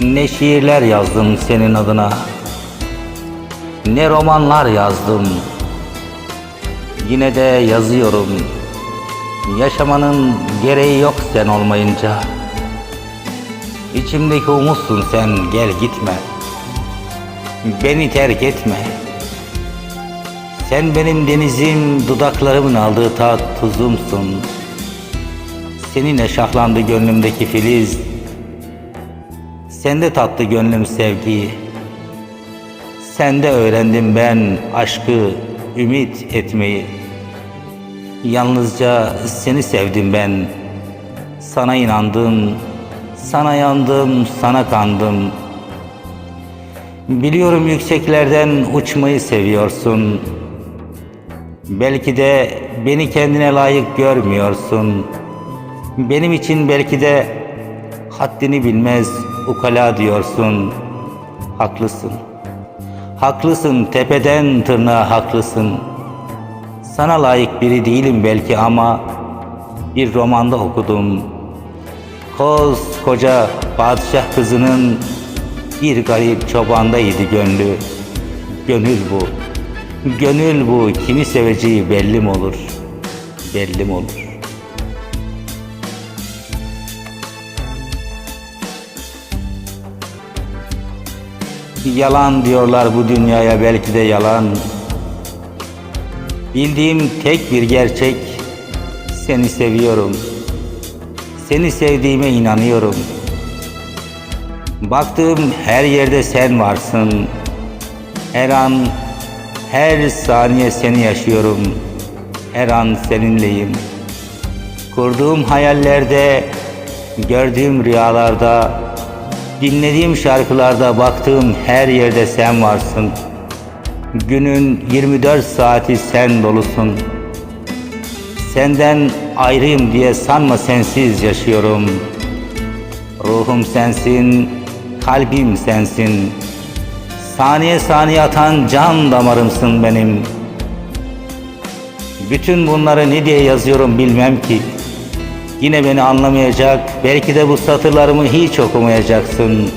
Ne şiirler yazdım senin adına Ne romanlar yazdım. Yine de yazıyorum Yaşamanın gereği yok sen olmayınca. İçimdeki umutsun sen gel gitme. Beni terk etme. Sen benim denizim dudaklarımın aldığı tat tuzumsun. Seninle şahlandı gönlümdeki filiz Sende tattı gönlüm sevgiyi Sende öğrendim ben aşkı ümit etmeyi. Yalnızca seni sevdim ben. Sana inandım Sana yandım sana kandım. Biliyorum yükseklerden uçmayı seviyorsun. Belki de beni kendine layık görmüyorsun. Benim için belki de haddini bilmez ukala diyorsun. Haklısın. Haklısın tepeden tırnağa haklısın. Sana layık biri değilim belki ama bir romanda okudum. Koskoca padişah kızının bir garip çobandaydı gönlü. Gönül bu. Gönül bu. Kimi seveceği belli mi olur? Belli mi olur? Yalan diyorlar bu dünyaya belki de yalan. Bildiğim tek bir gerçek seni seviyorum. Seni sevdiğime inanıyorum. Baktığım her yerde sen varsın. Her an, her saniye seni yaşıyorum. Her an seninleyim. Kurduğum hayallerde, gördüğüm rüyalarda, dinlediğim şarkılarda, baktığım her yerde sen varsın. Günün 24 saati sen dolusun. Senden ayrıyım diye sanma sensiz yaşıyorum. Ruhum sensin, kalbim sensin. Saniye saniye atan can damarımsın benim. Bütün bunları ne diye yazıyorum bilmem ki. Yine beni anlamayacak, belki de bu satırlarımı hiç okumayacaksın.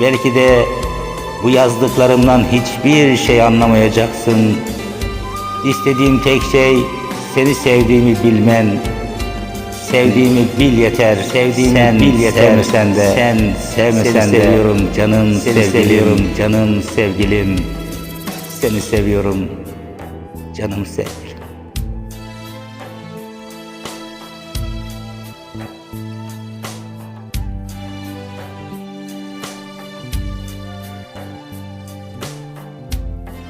Belki de bu yazdıklarımdan hiçbir şey anlamayacaksın. İstediğim tek şey seni sevdiğimi bilmen. Sevdiğimi bil yeter, sevdiğimi Sen bil yeter. sevmesen de, sen sevmesen seni de. seviyorum canım seni sevgilim, seviyorum canım sevgilim. Seni seviyorum, canım sevgilim.